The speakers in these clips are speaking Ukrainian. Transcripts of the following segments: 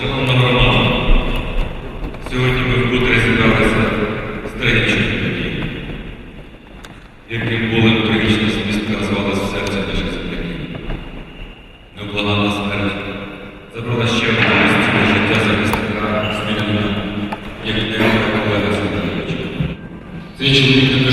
Шановна громада, сьогодні ми вкотре зібралися з трагічною подією, яким болем трагічна смістка звалась в серці наших земляків. Необлагана смерть забрала ще одне місце життя захисника змінена, як не колега Сидоровича. Цей чоловік не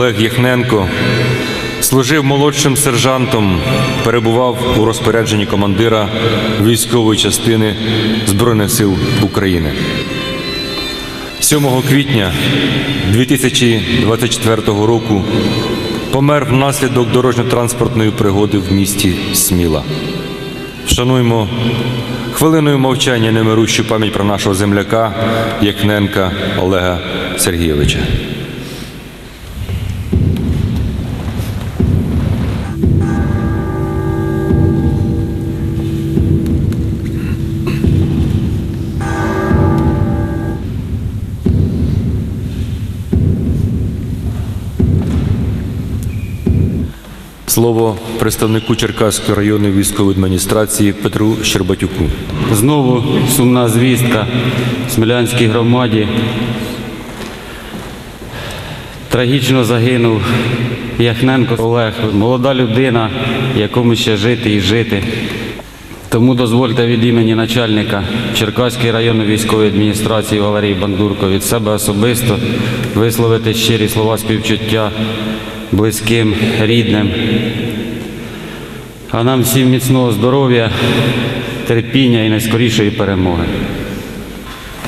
Олег Яхненко служив молодшим сержантом, перебував у розпорядженні командира військової частини Збройних сил України. 7 квітня 2024 року помер внаслідок дорожньо-транспортної пригоди в місті Сміла. Вшануємо хвилиною мовчання немирущу пам'ять про нашого земляка Яхненка Олега Сергійовича. Слово представнику Черкаської районної військової адміністрації Петру Щербатюку. Знову сумна звістка в Смілянській громаді. Трагічно загинув Яхненко Олег, молода людина, якому ще жити і жити. Тому дозвольте від імені начальника Черкаської районної військової адміністрації Валерії Бандурко від себе особисто висловити щирі слова співчуття близьким, рідним. А нам всім міцного здоров'я, терпіння і найскорішої перемоги.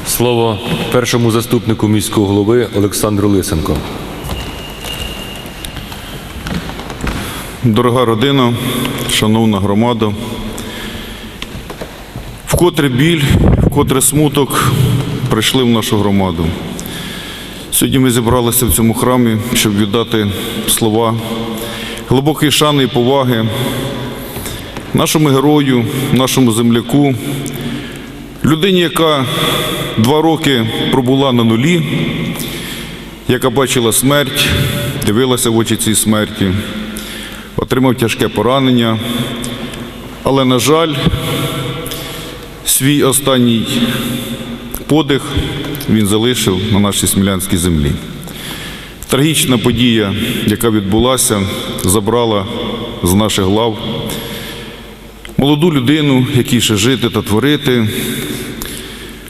Слово першому заступнику міського голови Олександру Лисенко. Дорога родина, шановна громада, вкотре біль, вкотре смуток прийшли в нашу громаду. Сьогодні ми зібралися в цьому храмі, щоб віддати слова глибокої шани і поваги нашому герою, нашому земляку, людині, яка два роки пробула на нулі, яка бачила смерть, дивилася в очі цій смерті отримав тяжке поранення, але, на жаль, свій останній подих він залишив на нашій смілянській землі. Трагічна подія, яка відбулася, забрала з наших глав молоду людину, якій ще жити та творити,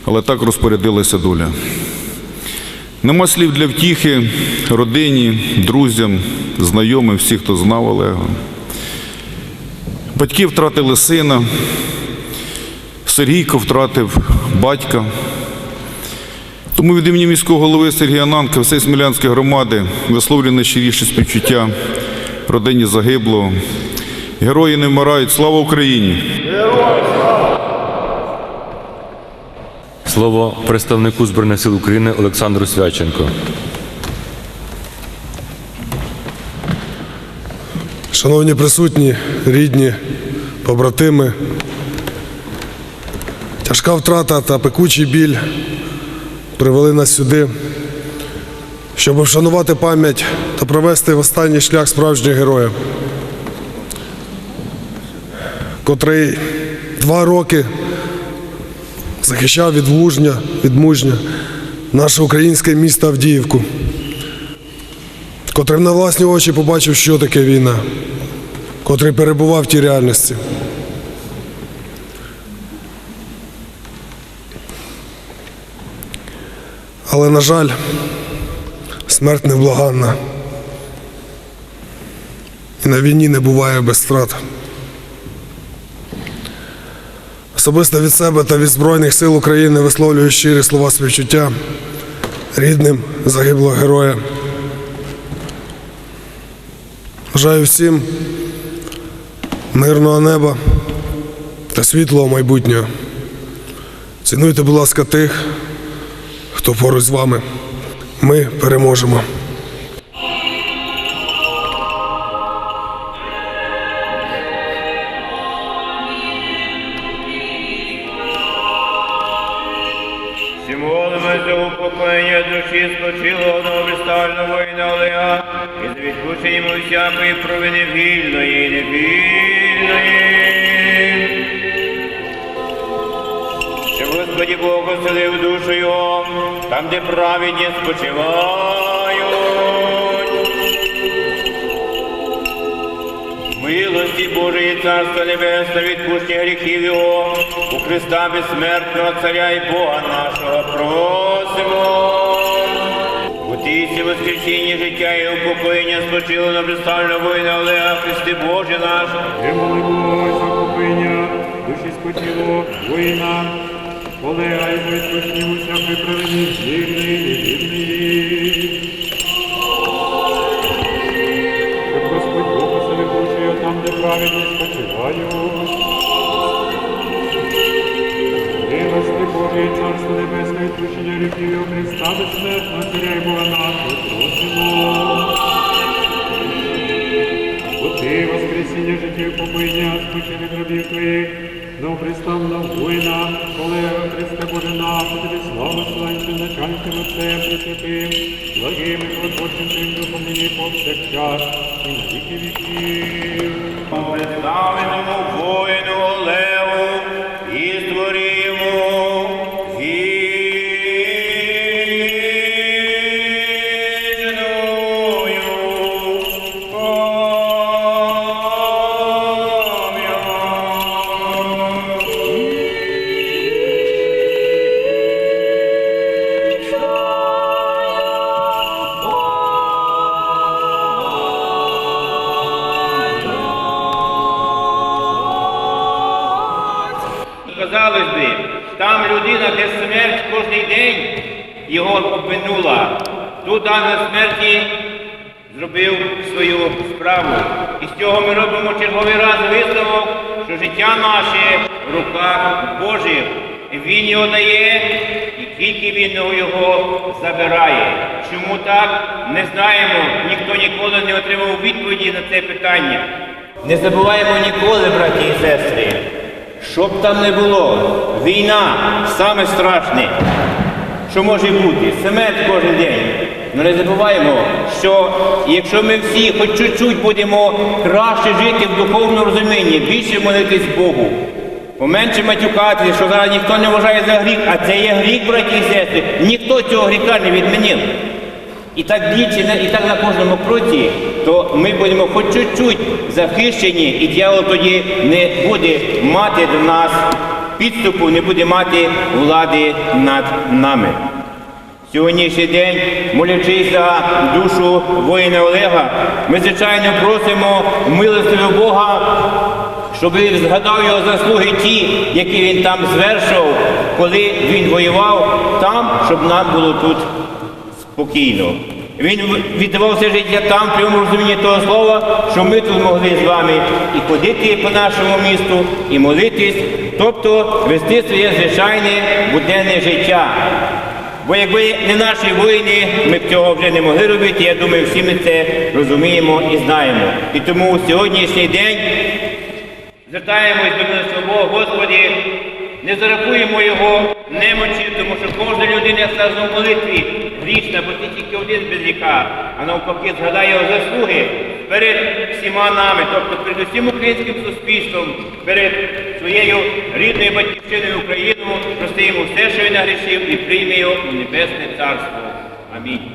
але так розпорядилася доля. Нема слів для втіхи родині, друзям, знайомим, всіх, хто знав Олега. Батьки втратили сина, Сергійко втратив батька. Тому від імені міського голови Сергія Нанка, всієї Смілянської громади висловлює найщиріше співчуття родині загиблого. Герої не вмирають. Слава Україні! Слово представнику Збройних сил України Олександру Свяченко. Шановні присутні, рідні, побратими, тяжка втрата та пекучий біль привели нас сюди, щоб вшанувати пам'ять та провести в останній шлях справжнього героя, котрий два роки захищав від влужня, від мужня наше українське місто Авдіївку, котрий на власні очі побачив, що таке війна котрий перебував в тій реальності. Але, на жаль, смерть невблаганна. І на війні не буває без втрат. Особисто від себе та від Збройних сил України висловлюю щирі слова співчуття рідним загиблого героя. Бажаю всім мирного неба та світлого майбутнього. Цінуйте, будь ласка, тих, хто поруч з вами. Ми переможемо. Цього упокоєння душі спочилого новопристального воїна Олега і за відпущення всякої провини вільної і невільної. Господі Бог оселив душу його, там, де праведні спочивають. Милості Божої Царства Небесне, відпущення гріхів Його, у Христа безсмертного Царя і Бога нашого просимо. У тісі воскресіння життя і упокоєння спочило на представлено воїна Олега, Христи Боже наш, ти воскресіння життів побиття спочили гробів твоїх, но пристав на воїна, колега Христа Боже наш, тобі слава славцем, начальником Отцем Пресвятим, благим і Твоїм Духом нині повсякчас і на віки де смерть кожен день його обминула. Тут ангел смерті зробив свою справу. І з цього ми робимо черговий раз висновок, що життя наше в руках Божих. Він його дає, і тільки він його забирає. Чому так? Не знаємо. Ніхто ніколи не отримав відповіді на це питання. Не забуваємо ніколи, браті і сестри, що б там не було, війна саме страшне, що може бути, смерть кожен день. Ну не забуваємо, що якщо ми всі хоч чуть-чуть будемо краще жити в духовному розумінні, більше молитись Богу, поменше матюкатися, що зараз ніхто не вважає за гріх, а це є гріх, браті і сестри. Ніхто цього гріха не відмінив. І так більше, і так на кожному кроці, то ми будемо хоч чуть-чуть захищені, і дьявол тоді не буде мати до нас підступу, не буде мати влади над нами. Сьогоднішній день, молячись за душу воїна Олега, ми звичайно просимо милостивого Бога, щоб він згадав його заслуги ті, які він там звершив, коли він воював там, щоб нам було тут спокійно. Він віддавав все життя там, в прямому розумінні того слова, що ми тут могли з вами і ходити по нашому місту, і молитись, тобто вести своє звичайне буденне життя. Бо якби не наші воїни, ми б цього вже не могли робити. Я думаю, всі ми це розуміємо і знаємо. І тому сьогоднішній день звертаємось до Бога, Господі, не зарахуємо його немочі, тому що кожна людина в молитві грішна, бо ти тільки один без гріха, а навпаки згадай його заслуги перед всіма нами, тобто перед усім українським суспільством, перед своєю рідною батьківщиною Україною, прости йому все, що він нагрішив, і прийме його у небесне царство. Амінь.